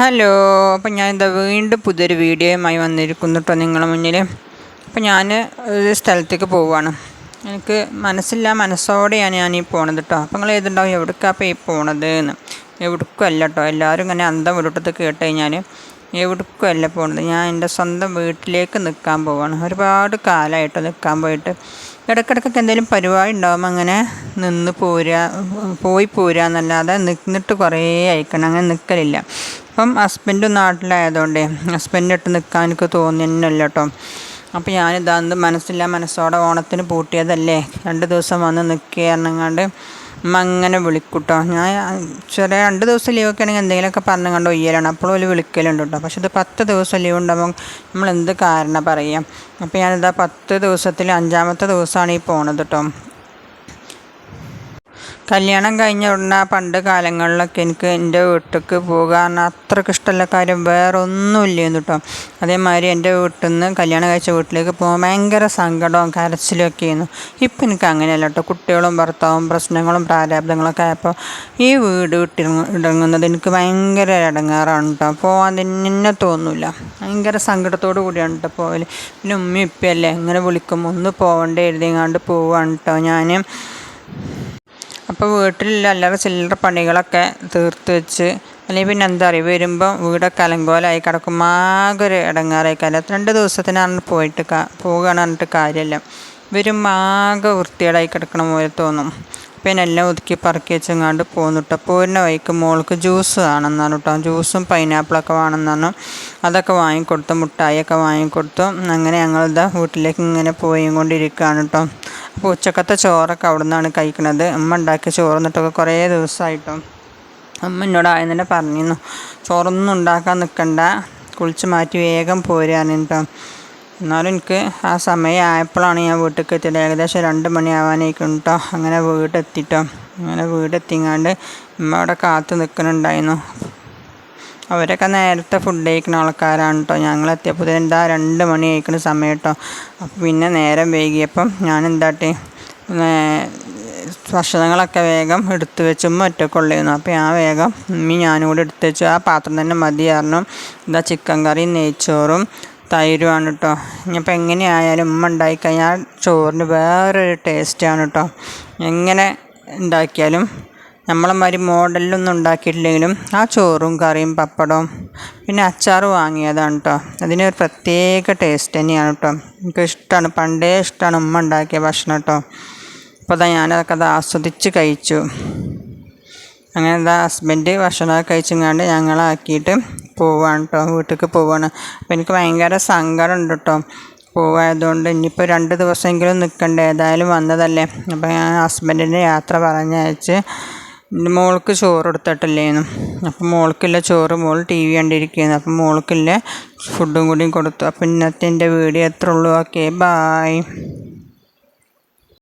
Hello അപ്പം ഞാൻ എന്താ വീണ്ടും പുതിയൊരു വീഡിയോയുമായി വന്നിരിക്കുന്നു കേട്ടോ നിങ്ങളുടെ മുന്നിൽ. അപ്പം ഞാൻ ഒരു സ്ഥലത്തേക്ക് പോവുകയാണ്. എനിക്ക് മനസ്സില്ല മനസ്സോടെയാണ് ഞാൻ ഈ പോണത് കേട്ടോ അപ്പം നിങ്ങൾ ഏതുണ്ടാവും? എവിടേക്കാണ് അപ്പോൾ ഈ പോണത് എന്ന് എവിടേക്കും അല്ല കേട്ടോ എല്ലാവരും ഇങ്ങനെ അന്തം വിട്ടിട്ട് കേട്ട് കഴിഞ്ഞാൽ എവിടേക്കും അല്ല പോണത്. ഞാൻ എന്റെ സ്വന്തം വീട്ടിലേക്ക് നിൽക്കാൻ പോവാണ് ഒരുപാട് കാലമായിട്ട് നിൽക്കാൻ പോയിട്ട് ഇടയ്ക്കിടയ്ക്കൊക്കെ എന്തെങ്കിലും പരിപാടി ഉണ്ടാകുമ്പോൾ അങ്ങനെ നിന്ന് പോരുക പോയി പോരുക എന്നല്ലാതെ നിന്നിട്ട് കുറേ അയക്കണം അങ്ങനെ നിൽക്കലില്ല അപ്പം ഹസ്ബൻഡ് നാട്ടിലായതുകൊണ്ടേ ഹസ്ബൻഡ് ഇട്ട് നിൽക്കാൻ എനിക്ക് തോന്നിയല്ല കേട്ടോ അപ്പോൾ ഞാനിതാന്ന് മനസ്സില്ല മനസ്സോടെ ഓണത്തിന് പൂട്ടിയതല്ലേ. രണ്ട് ദിവസം വന്ന് നിൽക്കുക എറണങ്ങാണ്ട് അമ്മ അങ്ങനെ വിളിക്കൂട്ടോ. ഞാൻ ചെറിയ രണ്ട് ദിവസം ലീവൊക്കെ ആണെങ്കിൽ എന്തെങ്കിലുമൊക്കെ പറഞ്ഞു കണ്ടോ ഒയ്യലാണ്. അപ്പോഴും ഒരു വിളിക്കലുണ്ട് കേട്ടോ. പക്ഷെ ഇത് പത്ത് ദിവസം ലീവ് ഉണ്ടാകുമ്പോൾ നമ്മൾ എന്ത് കാരണം പറയാം? അപ്പോൾ ഞാനിതാ പത്ത് ദിവസത്തിൽ അഞ്ചാമത്തെ ദിവസമാണ് ഈ പോണത് കേട്ടോ. കല്യാണം കഴിഞ്ഞ ഉടനെ പണ്ട് കാലങ്ങളിലൊക്കെ എനിക്ക് എന്റെ വീട്ടിലേക്ക് പോകാൻ അത്രയ്ക്ക് ഇഷ്ടമുള്ള കാര്യം വേറെ ഒന്നുമില്ലായിരുന്നു കേട്ടോ. അതേമാതിരി എന്റെ വീട്ടിൽ നിന്ന് കല്യാണം കഴിച്ച വീട്ടിലേക്ക് പോകാൻ ഭയങ്കര സങ്കടവും കരച്ചിലും ഒക്കെ ആയിരുന്നു. ഇപ്പം എനിക്ക് അങ്ങനെയല്ല കേട്ടോ. കുട്ടികളും ഭർത്താവും പ്രശ്നങ്ങളും പ്രാരാബ്ദങ്ങളൊക്കെ ആയപ്പോൾ ഈ വീട് വിട്ടിറങ്ങുന്നത് എനിക്ക് ഭയങ്കര ഇടങ്ങാറാണ് കേട്ടോ. പോകാൻ തന്നെ തോന്നില്ല ഭയങ്കര സങ്കടത്തോടു കൂടിയാണ് കേട്ടോ പോകൽ പിന്നെ ഉമ്മയും ഇപ്പയല്ലേ ഇങ്ങനെ വിളിക്കുമ്പോൾ ഒന്ന് പോകണ്ടേ എഴുതിങ്ങാണ്ട് പോവാണ് കേട്ടോ ഞാൻ അപ്പോൾ വീട്ടിലുള്ള അല്ലറ ചില്ലറ പണികളൊക്കെ തീർത്ത് വെച്ച് അല്ലെങ്കിൽ പിന്നെ എന്താ പറയുക വരുമ്പോൾ വീടൊക്കെ അലങ്കോലമായി കിടക്കും ആകെ ഒരു ഇടങ്ങാറായി രണ്ട് ദിവസത്തിനാണ് പോയിട്ട് പോകുകയാണ് പറഞ്ഞിട്ട് കാര്യമില്ല വരുമ്പോൾ ആകെ വൃത്തികേടായി കിടക്കണ പോലെ തോന്നും. പിന്നെ എല്ലാം ഒതുക്കി പറക്കി വെച്ചെങ്ങാണ്ട് പോന്നിട്ട് പോരുന്ന വഴിക്ക് മോൾക്ക് ജ്യൂസ് വേണമെന്നാണ് കേട്ടോ ജ്യൂസും പൈനാപ്പിളൊക്കെ വേണമെന്നാണ് അതൊക്കെ വാങ്ങിക്കൊടുത്തു മുട്ടായിയൊക്കെ വാങ്ങിക്കൊടുത്തു. അങ്ങനെ ഞങ്ങളിതാ വീട്ടിലേക്ക് ഇങ്ങനെ പോയി കൊണ്ടിരിക്കുകയാണ് കേട്ടോ അപ്പോൾ ഉച്ചക്കത്തെ ചോറൊക്കെ അവിടെ നിന്നാണ് കഴിക്കുന്നത് അമ്മ ഉണ്ടാക്കിയ ചോറ് എന്നിട്ടൊക്കെ കുറേ ദിവസമായിട്ടും അമ്മ എന്നോട് ആദ്യം തന്നെ പറഞ്ഞിരുന്നു ചോറൊന്നും ഉണ്ടാക്കാൻ നിൽക്കണ്ട കുളിച്ച് മാറ്റി വേഗം പോരുകയാണ് കേട്ടോ എന്നാലും എനിക്ക് ആ സമയം ആയപ്പോഴാണ് ഞാൻ വീട്ടിലേക്ക് എത്തിയത് ഏകദേശം രണ്ട് മണിയാവാനായിരിക്കും കേട്ടോ അങ്ങനെ വീടെത്തിട്ടോ. അങ്ങനെ വീടെത്തിങ്ങാണ്ട് അമ്മ അവിടെ കാത്തു നിൽക്കുന്നുണ്ടായിരുന്നു. അവരൊക്കെ നേരത്തെ ഫുഡ് കഴിക്കുന്ന ആൾക്കാരാണ് കേട്ടോ ഞങ്ങൾ എത്തിയപ്പോൾ എന്താ രണ്ട് മണി കഴിക്കുന്ന സമയം കേട്ടോ അപ്പോൾ പിന്നെ നേരം വൈകിയപ്പം ഞാൻ എന്താട്ടി ഭക്ഷണങ്ങളൊക്കെ വേഗം എടുത്തു വെച്ചുമ്പോൾ ഒറ്റക്കൊള്ളിയിരുന്നു അപ്പോൾ ആ വേഗം ഉമ്മി ഞാനും കൂടി എടുത്തു വെച്ചു. ആ പാത്രം തന്നെ മതിയായിരുന്നു ഇതാ ചിക്കൻ കറിയും നെയ്ച്ചോറും തൈരുമാണ് കേട്ടോ ഇനിയിപ്പോൾ എങ്ങനെയായാലും ഉമ്മ ഉണ്ടായിക്കഴിഞ്ഞാൽ ചോറിന് വേറൊരു ടേസ്റ്റാണ് കേട്ടോ എങ്ങനെ ഉണ്ടാക്കിയാലും നമ്മളെമാതിരി മോഡലിലൊന്നും ഉണ്ടാക്കിയിട്ടില്ലെങ്കിലും ആ ചോറും കറിയും പപ്പടവും പിന്നെ അച്ചാർ വാങ്ങിയതാണ് കേട്ടോ അതിനൊരു പ്രത്യേക ടേസ്റ്റ് തന്നെയാണ് കേട്ടോ എനിക്ക് ഇഷ്ടമാണ് പണ്ടേ ഇഷ്ടമാണ് ഉമ്മ ഉണ്ടാക്കിയ ഭക്ഷണം കേട്ടോ അപ്പോൾ അതാ ഞാനതൊക്കെ അത് ആസ്വദിച്ച് കഴിച്ചു. അങ്ങനെ എന്താ ഹസ്ബൻഡ് ഭക്ഷണമൊക്കെ കഴിച്ചങ്ങാണ്ട് ഞങ്ങളാക്കിയിട്ട് പോവാണ് കേട്ടോ വീട്ടിലേക്ക് പോവാണ്. അപ്പോൾ എനിക്ക് ഭയങ്കര സങ്കടമുണ്ട് കേട്ടോ പോവായതുകൊണ്ട് ഇനിയിപ്പോൾ രണ്ട് ദിവസമെങ്കിലും നിൽക്കണ്ടേ ഏതായാലും വന്നതല്ലേ. അപ്പോൾ ഞാൻ ഹസ്ബൻഡിന്റെ യാത്ര പറഞ്ഞയച്ച് മോൾക്ക് ചോറ് എടുത്തിട്ടില്ലേന്നു അപ്പം മോൾക്കില്ല ചോറ് മോൾ ടി വി കണ്ടിരിക്കുന്നു. അപ്പം മോൾക്കില്ല ഫുഡും കൂടിയും കൊടുത്തു. അപ്പം ഇന്നത്തെ എന്റെ വീഡിയോ എത്ര ഉള്ളൂ. Okay bye.